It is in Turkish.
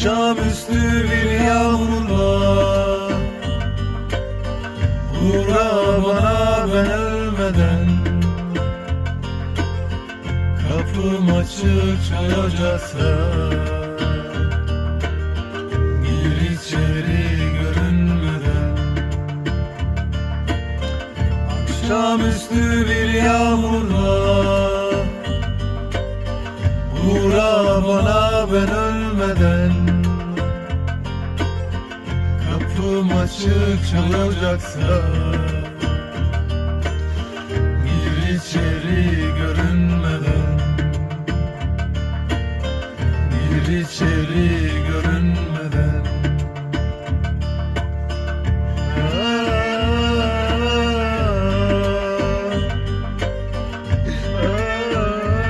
Akşamüstü bir yağmurla Uğra bana ben ölmeden. Kapım açık çay ocaksa Gir içeri görünmeden. Akşamüstü bir yağmurla Uğra bana ben ölmeden Kapım açık çalacaksa Gir içeri görünmeden Gir içeri